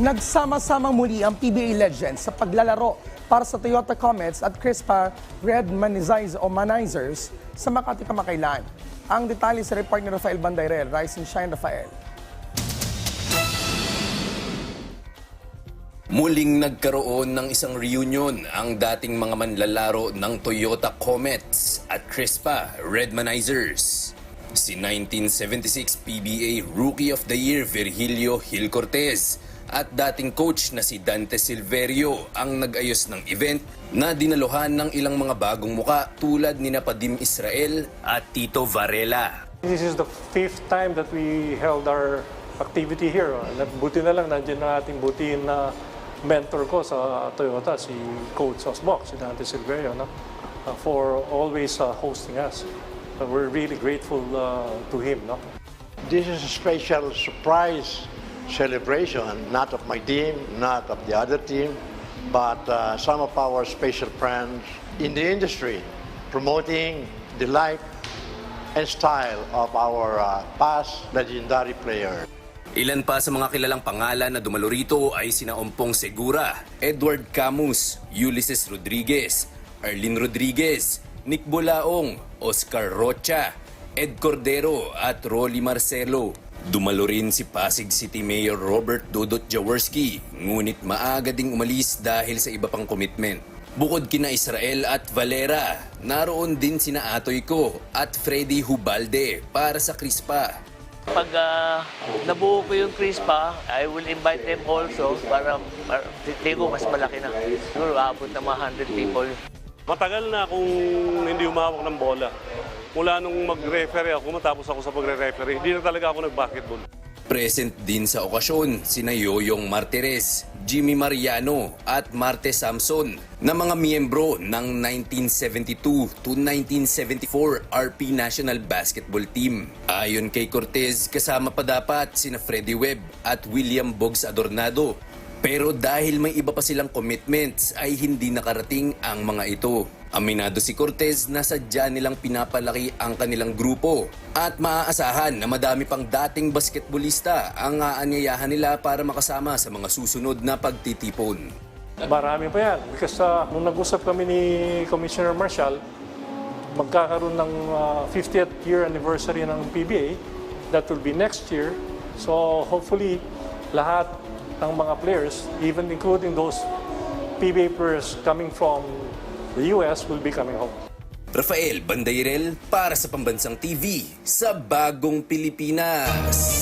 Nagsama-samang muli ang PBA Legends sa paglalaro para sa Toyota Comets at Crispa Red Manizers o Manizers sa Makati Kamakailan. Ang detalye sa report ni Rafael Bandairel. Rise and Shine, Rafael. Muling nagkaroon ng isang reunion ang dating mga manlalaro ng Toyota Comets at Crispa Redmanizers. Si 1976 PBA Rookie of the Year Virgilio Gil Cortez at dating coach na si Dante Silverio ang nag-ayos ng event na dinaluhan ng ilang mga bagong muka tulad ni Napadim Israel at Tito Varela. This is the fifth time that we held our activity here. Buti na lang, nandiyan na ating butin na mentor ko sa Toyota, si Coach Osbok, si Dante Silverio, no? Uh, for always uh, hosting us. Uh, we're really grateful uh, to him. No? This is a special surprise celebration, not of my team, not of the other team, but uh, some of our special friends in the industry promoting the life and style of our uh, past legendary player. Ilan pa sa mga kilalang pangalan na dumalo rito ay sina Ompong Segura, Edward Camus, Ulysses Rodriguez, Arlene Rodriguez, Nick Bolaong, Oscar Rocha, Ed Cordero at Rolly Marcelo. Dumalo rin si Pasig City Mayor Robert Dodot Jaworski, ngunit maaga ding umalis dahil sa iba pang commitment. Bukod kina Israel at Valera, naroon din sina Atoy ko at Freddy Hubalde para sa Crispa. Pag ah, nabuo ko yung Crispa, I will invite them also para, para tingin ko mas malaki na. Siguro aabot ng mga 100 people. Matagal na akong hindi umawak ng bola. Mula nung mag-referee ako, matapos ako sa pagre-referee, hindi na talaga ako nag-basketball. Present din sa okasyon sina Yoyong Martires, Jimmy Mariano at Marte Samson na mga miyembro ng 1972 to 1974 RP National Basketball Team. Ayon kay Cortez, kasama pa dapat sina Freddie Webb at William Boggs Adornado. Pero dahil may iba pa silang commitments ay hindi nakarating ang mga ito. Aminado si Cortez na sadya nilang pinapalaki ang kanilang grupo at maaasahan na madami pang dating basketbolista ang aanyayahan nila para makasama sa mga susunod na pagtitipon. Marami pa yan. Because uh, nung nag-usap kami ni Commissioner Marshall, magkakaroon ng uh, 50th year anniversary ng PBA. That will be next year. So hopefully, lahat ng mga players, even including those PBA players coming from the US, will be coming home. Rafael Bandairel para sa Pambansang TV sa Bagong Pilipinas.